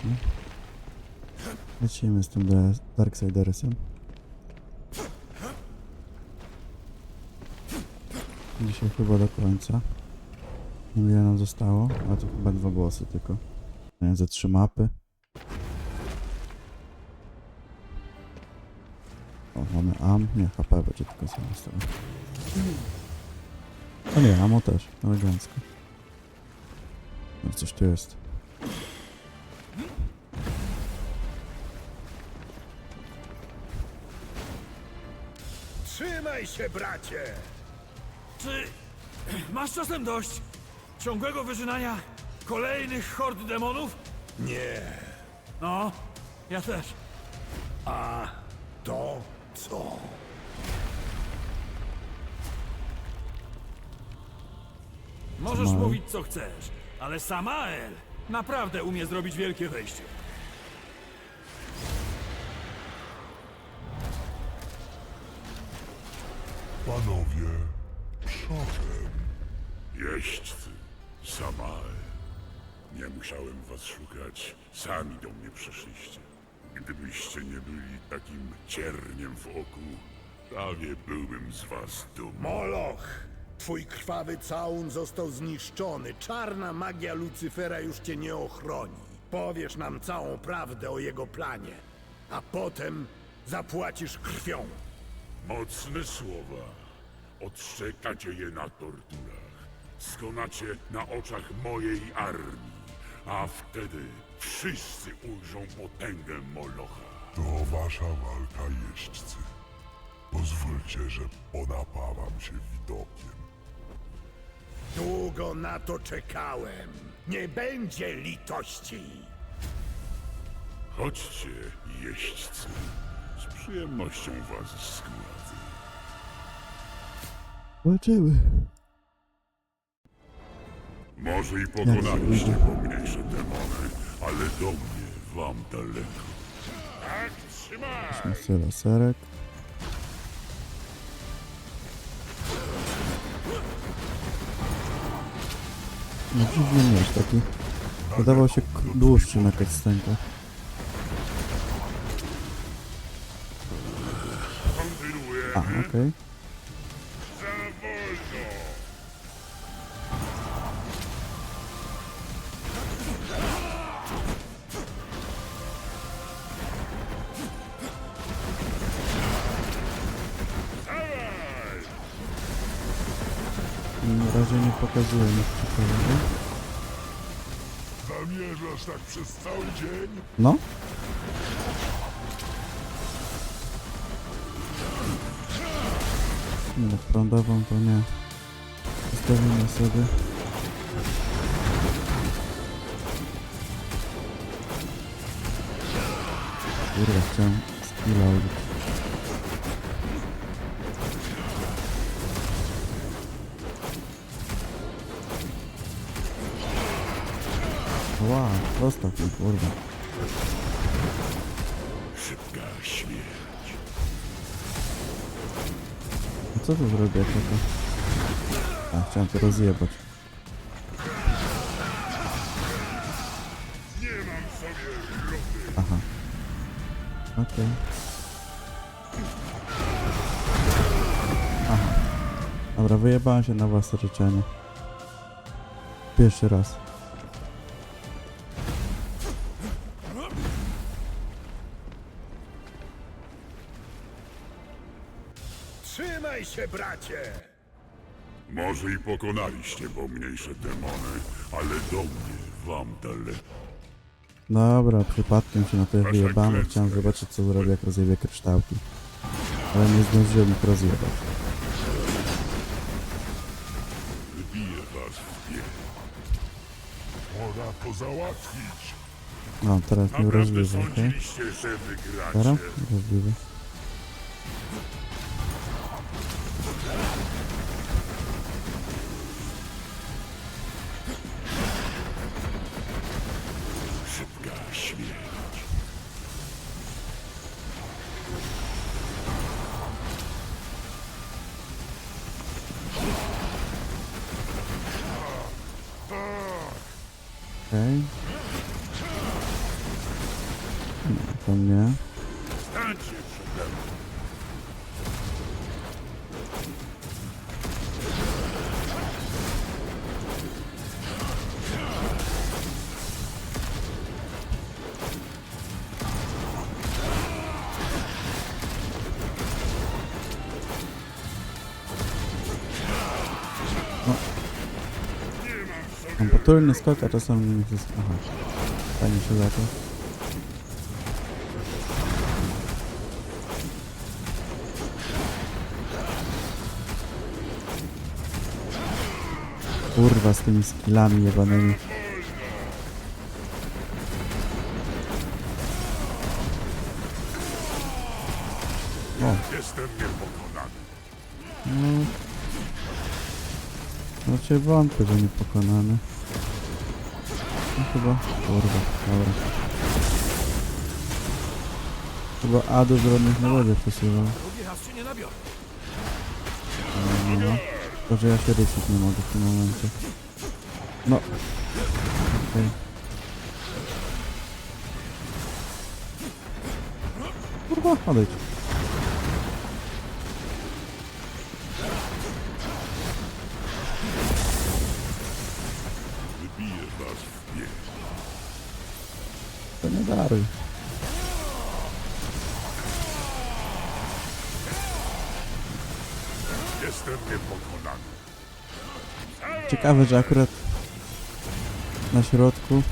faktycznie. Lecimy z tym Dar- Darksidersem. Dzisiaj chyba do końca. Nie wiem ile nam zostało, ale to chyba dwa głosy tylko. Ze trzy mapy. O, mamy AM. Nie, HP będzie tylko samo stałe. A nie, AMO też. Elegancko. No coś tu jest. Trzymaj się, bracie! Czy masz czasem dość ciągłego wyżynania kolejnych hord demonów? Nie, No, ja też. a to co? Możesz Samael? mówić co chcesz, ale Samael naprawdę umie zrobić wielkie wejście. Panowie, przodem. Jeźdźcy, Samael. Nie musiałem was szukać, sami do mnie przyszliście. Gdybyście nie byli takim cierniem w oku, prawie byłbym z was dumny. Moloch! Twój krwawy całun został zniszczony. Czarna magia Lucyfera już cię nie ochroni. Powiesz nam całą prawdę o jego planie, a potem zapłacisz krwią. Mocne słowa. Odszczekacie je na torturach. Skonacie na oczach mojej armii, a wtedy wszyscy ujrzą potęgę Molocha. To wasza walka, jeźdźcy. Pozwólcie, że ponapawam się widokiem. Długo na to czekałem. Nie będzie litości. Chodźcie, jeźdźcy. Z przyjemnością was zgładzę. Walczyły. Może i pokonaliście pomniejsze demony, ale do mnie wam daleko. Tak, trzymaj! Syla serek. No dziwny miecz taki. Wydawał się k- dłuższy na cutscenkach. A, okej. Dawaj! Na razie nie pokazuje nic ciekawego. Zamierzasz tak przez cały dzień? No? Prądową to nie. Zostawimy sobie. Kurwa, chciałem skilla użyć. Wow, zostaw mnie, kurwa. Szybka śmierć. Co tu zrobię tylko? A, chciałem to rozjebać. Aha. Okej. Aha. Dobra, wyjebałem się na własne życzenie. Pierwszy raz. Się, bracie! Może i pokonaliście pomniejsze demony, ale do mnie wam daleko. Dobra, przypadkiem się na to klęska Chciałem zobaczyć co zrobię jak rozjebie kryształki. Ale nie zdążyłem ich rozjebać. Wybiję was w. Pora to załatwić. No, teraz Naprawdę rozliwy, okej? że Teraz? wygracie? Potulny skok, a nie jest... Aha. Fajnie się zaczął. Kurwa z tymi skillami jebanymi. Jestem niepokonany. no... Raczej wątpię, że niepokonany. Chyba... Kurwa, dobra. Chyba A do żadnych nie będzie przesuwał. Drugi raz się nie nabiorę. No, no. Tylko, że ja się ruszyć nie mogę w tym momencie. No. Okej. Kurwa, odejdź. Nie daruj. Jestem niepokonany. Ciekawe, że akurat na środku...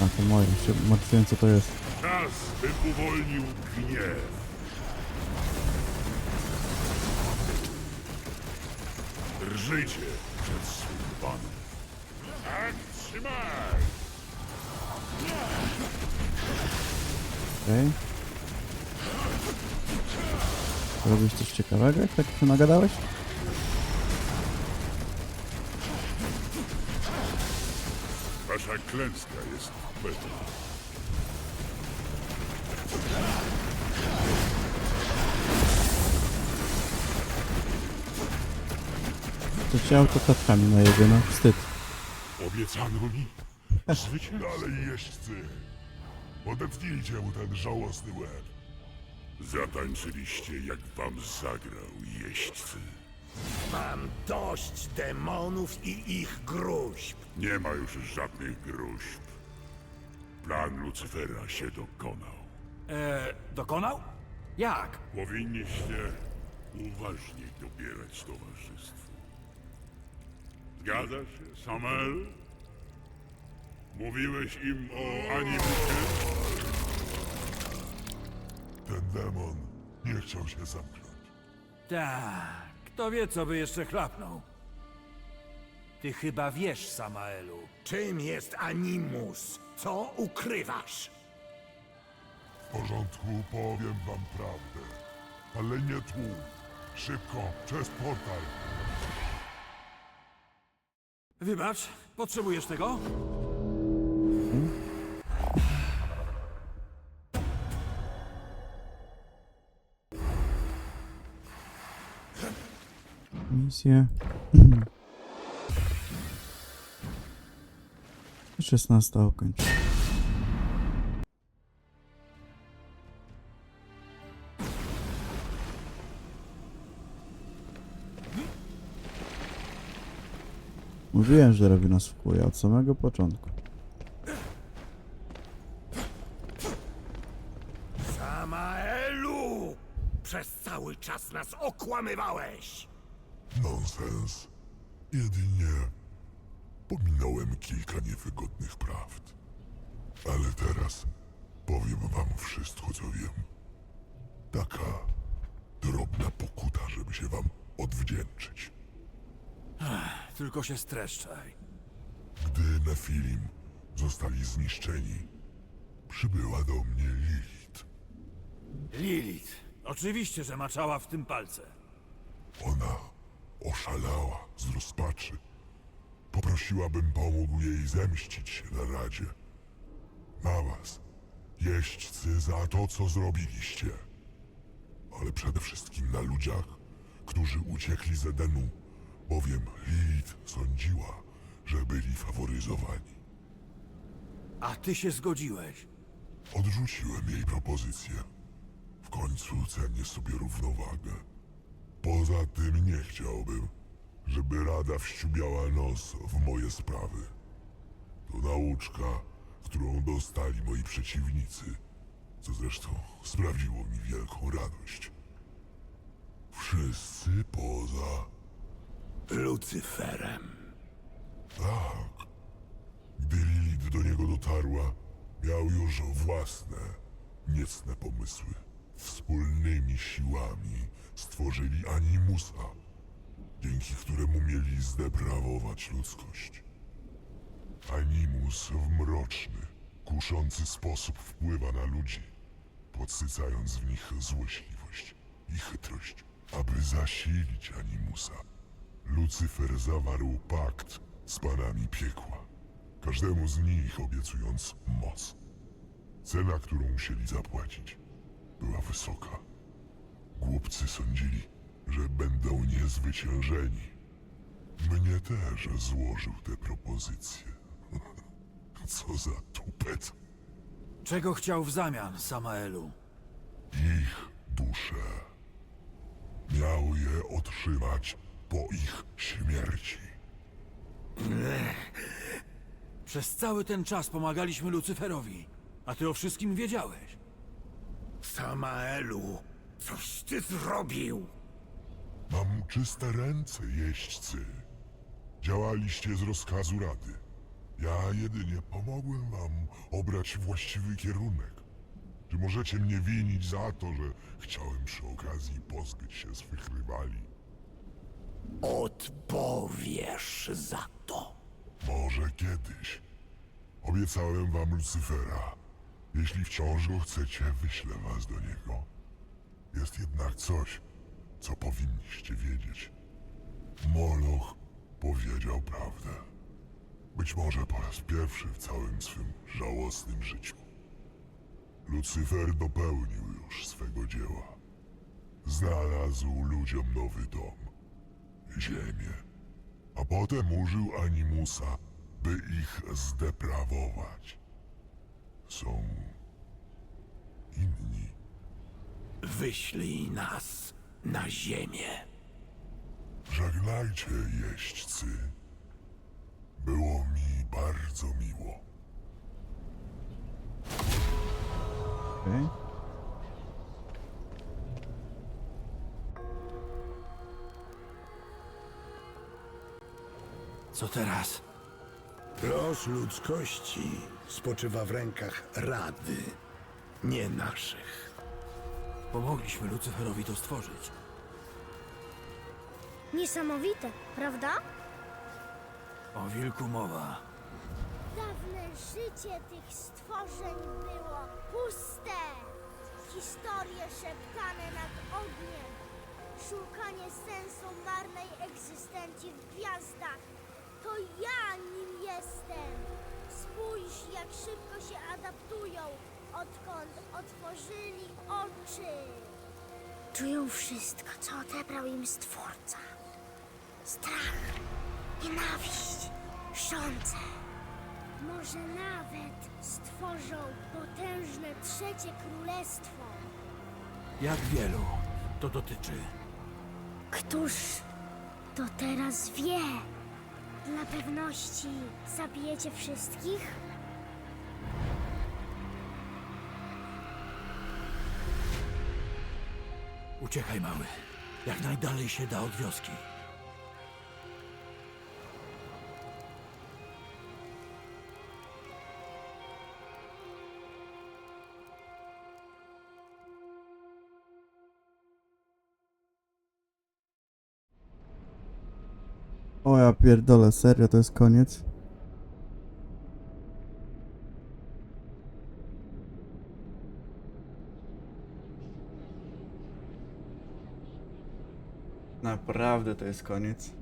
A, to moje. Się martwiłem, co to jest. Czas, bym uwolnił gniew. Drżyjcie przed swym panem. Tak, trzymaj! Okej. Robisz coś ciekawego, jak tak się nagadałeś? Wasza klęska jest pewna. To cię autokatkami na jedyno. Wstyd. Obiecano mi zwycięstwo. Dalej jeźdźcy. Odetnijcie mu ten żałosny łeb. Zatańczyliście, jak wam zagrał jeźdźcy. Mam dość demonów i ich gruźb. Nie ma już żadnych gruźb. Plan Lucyfera się dokonał. E, dokonał? Jak? Powinniście uważniej dobierać towarzystwo. Zgadza się, Samuel? Mówiłeś im o animusie? Ten demon nie chciał się zamknąć. Tak, kto wie, co by jeszcze chlapnął. Ty chyba wiesz, Samaelu. Czym jest Animus? Co ukrywasz? W porządku, powiem wam prawdę. Ale nie tu. Szybko, przez portal. Wybacz, potrzebujesz tego? Misję. 16 ukończ. Mówiłem, że robi nas w kuje od samego początku. Samaelu! Przez cały czas nas okłamywałeś! Nonsens. Jedynie pominąłem kilka niewygodnych prawd. Ale teraz powiem wam wszystko, co wiem. Taka drobna pokuta, żeby się wam odwdzięczyć. Tylko się streszczaj. Gdy Nefilim zostali zniszczeni, przybyła do mnie Lilith. Oczywiście, że maczała w tym palce. Ona oszalała z rozpaczy. Poprosiła, bym pomógł jej zemścić się na radzie. Na was, jeźdźcy, za to, co zrobiliście. Ale przede wszystkim na ludziach, którzy uciekli z Edenu, bowiem Lilith sądziła, że byli faworyzowani. A ty się zgodziłeś. Odrzuciłem jej propozycję. Końcu cenię sobie równowagę. Poza tym nie chciałbym, żeby Rada wściubiała nos w moje sprawy. To nauczka, którą dostali moi przeciwnicy, co zresztą sprawiło mi wielką radość. Wszyscy poza Lucyferem. Tak. Gdy Lilith do niego dotarła, miał już własne, niecne pomysły. Wspólnymi siłami stworzyli Animusa, dzięki któremu mieli zdeprawować ludzkość. Animus w mroczny, kuszący sposób wpływa na ludzi, podsycając w nich złośliwość i chytrość. Aby zasilić Animusa, Lucyfer zawarł pakt z panami piekła, każdemu z nich obiecując moc. Cena, którą musieli zapłacić, była wysoka. Głupcy sądzili, że będą niezwyciężeni. Mnie też złożył te propozycje. Co za tupet. Czego chciał w zamian, Samaelu? Ich dusze. Miał je otrzymać po ich śmierci. Przez cały ten czas pomagaliśmy Lucyferowi, a ty o wszystkim wiedziałeś. Samaelu, coś ty zrobił? Mam czyste ręce, jeźdźcy. Działaliście z rozkazu Rady. Ja jedynie pomogłem wam obrać właściwy kierunek. Czy możecie mnie winić za to, że chciałem przy okazji pozbyć się swych rywali? Odpowiesz za to. Może kiedyś. Obiecałem wam Lucyfera. Jeśli wciąż go chcecie, wyślę was do niego. Jest jednak coś, co powinniście wiedzieć. Moloch powiedział prawdę. Być może po raz pierwszy w całym swym żałosnym życiu. Lucyfer dopełnił już swego dzieła. Znalazł ludziom nowy dom. Ziemię. A potem użył Animusa, by ich zdeprawować. Są inni. Wyślij nas na ziemię. Żegnajcie, jeźdźcy. Było mi bardzo miło. Okej. Co teraz? Los ludzkości spoczywa w rękach Rady, nie naszych. Pomogliśmy Lucyferowi to stworzyć. Niesamowite, prawda? O wilku mowa. Dawne życie tych stworzeń było puste. Historie szeptane nad ogniem. Szukanie sensu marnej egzystencji w gwiazdach. To ja nim jestem. Spójrz, jak szybko się adaptują, odkąd otworzyli oczy. Czują wszystko, co odebrał im Stwórca. Strach, nienawiść, żądze. Może nawet stworzą potężne trzecie królestwo. Jak wielu to dotyczy? Któż to teraz wie? Dla pewności zabijecie wszystkich? Uciekaj, mały. Jak najdalej się da od wioski. Pierdolę, serio, to jest koniec? Naprawdę to jest koniec?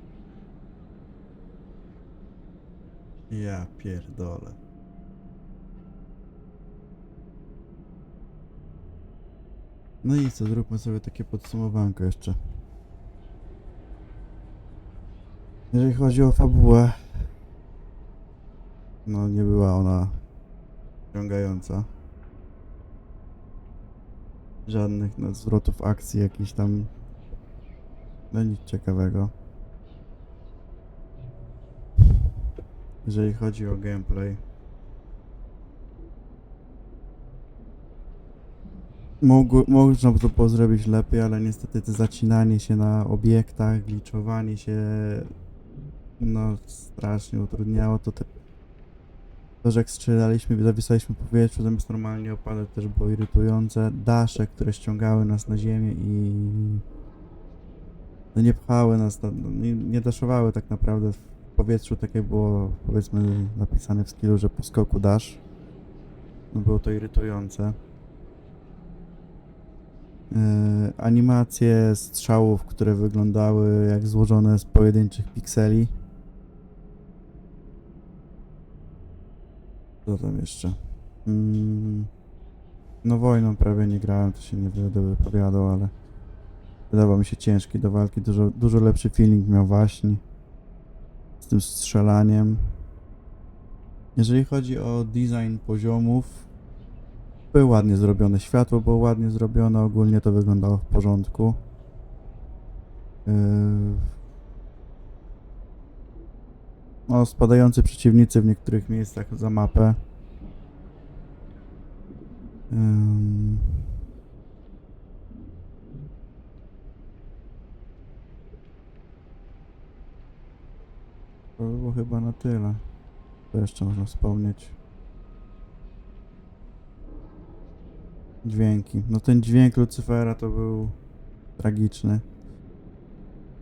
Ja pierdolę. No i co, zróbmy sobie takie podsumowanko jeszcze. Jeżeli chodzi o fabułę, no nie była ona wciągająca. Żadnych no, zwrotów akcji, jakichś tam. No nic ciekawego. Jeżeli chodzi o gameplay. Mógł, można to było zrobić lepiej, ale niestety to zacinanie się na obiektach, gliczowanie się no strasznie utrudniało to te to, że jak strzelaliśmy, zawisaliśmy w powietrzu zamiast normalnie opadać też było irytujące. Dasze, które ściągały nas na ziemię i no nie pchały nas, na, no nie, nie daszowały tak naprawdę w powietrzu, tak jak było powiedzmy napisane w skillu, że po skoku dasz. No było to irytujące. Yy, animacje strzałów, które wyglądały jak złożone z pojedynczych pikseli. Co tam jeszcze? Mm, no wojną prawie nie grałem, to się nie będę wypowiadał, ale wydawał mi się ciężki do walki. Dużo, dużo lepszy feeling miał właśnie z tym strzelaniem. Jeżeli chodzi o design poziomów, były ładnie zrobione. Światło było ładnie zrobione, ogólnie to wyglądało w porządku. Yy... No, spadający przeciwnicy w niektórych miejscach za mapę. Ym. To było chyba na tyle. To jeszcze można wspomnieć. Dźwięki. No ten dźwięk Lucyfera to był tragiczny.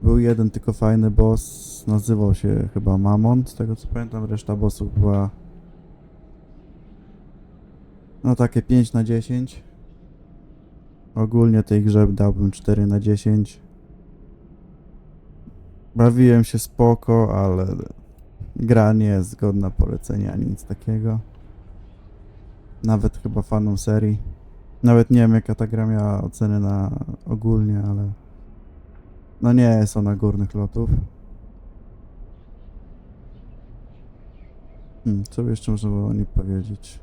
Był jeden tylko fajny boss, nazywał się chyba Mamon, z tego co pamiętam, reszta bossów była no takie 5 na 10. Ogólnie tej grze dałbym 4 na 10. Bawiłem się spoko, ale gra nie jest godna polecenia, nic takiego. Nawet chyba fanom serii. Nawet nie wiem jaka ta gra miała oceny na ogólnie, ale no nie jest ona górnych lotów. Hmm, co by jeszcze można było o niej powiedzieć?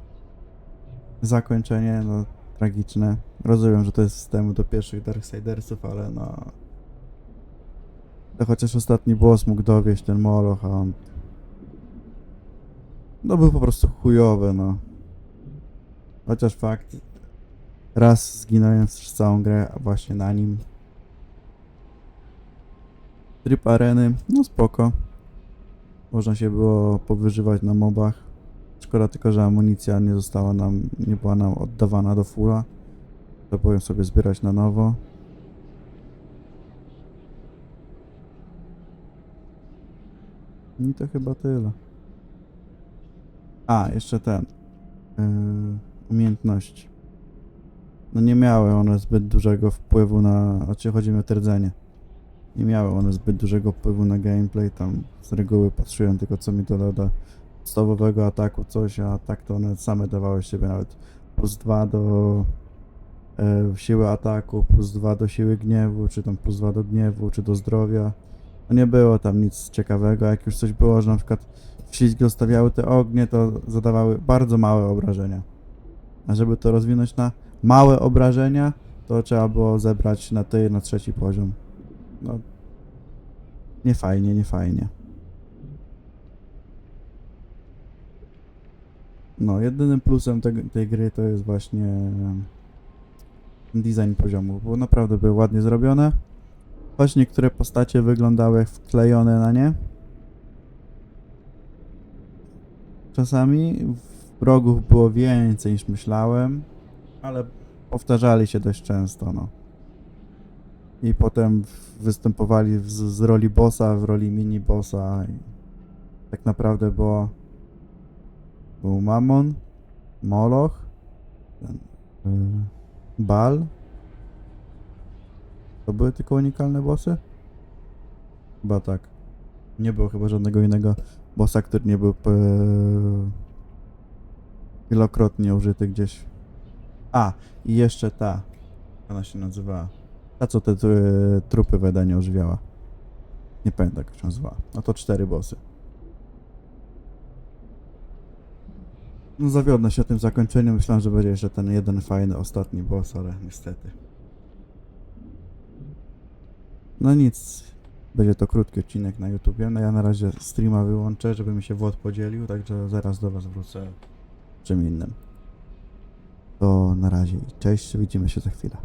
Zakończenie, no tragiczne. Rozumiem, że to jest wstęp do pierwszych Darksidersów, ale no... To chociaż ostatni boss mógł dowieść ten moloch, a on... No był po prostu chujowy, no. Chociaż fakt... Raz zginąłem przez całą grę właśnie na nim. Tryb areny, no spoko. Można się było powyżywać na mobach. Szkoda tylko, że amunicja nie została nam, nie była nam oddawana do fulla. To powiem sobie zbierać na nowo. I to chyba tyle. A, jeszcze ten. Yy, umiejętności. No nie miały one zbyt dużego wpływu na... Znaczy chodzi mi o trdzenie nie miały one zbyt dużego wpływu na gameplay, tam z reguły patrzyłem tylko co mi to doda podstawowego ataku, coś, a tak to one same dawały z siebie nawet plus 2 do e, siły ataku, plus 2 do siły gniewu, czy tam plus 2 do gniewu, czy do zdrowia. No nie było tam nic ciekawego, jak już coś było, że na przykład w ślizgi zostawiały te ognie, to zadawały bardzo małe obrażenia. A żeby to rozwinąć na małe obrażenia, to trzeba było zebrać na ty na trzeci poziom. No, nie fajnie, nie fajnie. No, jedynym plusem te, tej gry to jest właśnie design poziomu, bo naprawdę były ładnie zrobione. Choć niektóre postacie wyglądały jak wklejone na nie. Czasami wrogów było więcej niż myślałem, ale powtarzali się dość często, no i potem występowali z, z roli bossa w roli mini bossa i tak naprawdę było był Mamon, Moloch, ten, y, Bal. To były tylko unikalne bossy? Chyba tak. Nie było chyba żadnego innego bossa, który nie był wielokrotnie użyty gdzieś. A, i jeszcze ta. Ona się nazywała. Ta, co te trupy w Edenie ożywiała. Nie pamiętam, jak się nazywała. No to cztery bossy. No zawiodnę się tym zakończeniem. Myślałem, że będzie jeszcze ten jeden fajny ostatni boss, ale niestety. No nic. Będzie to krótki odcinek na YouTubie. No ja na razie streama wyłączę, żeby mi się WOD podzielił, także zaraz do was wrócę czym innym. To na razie cześć, widzimy się za chwilę.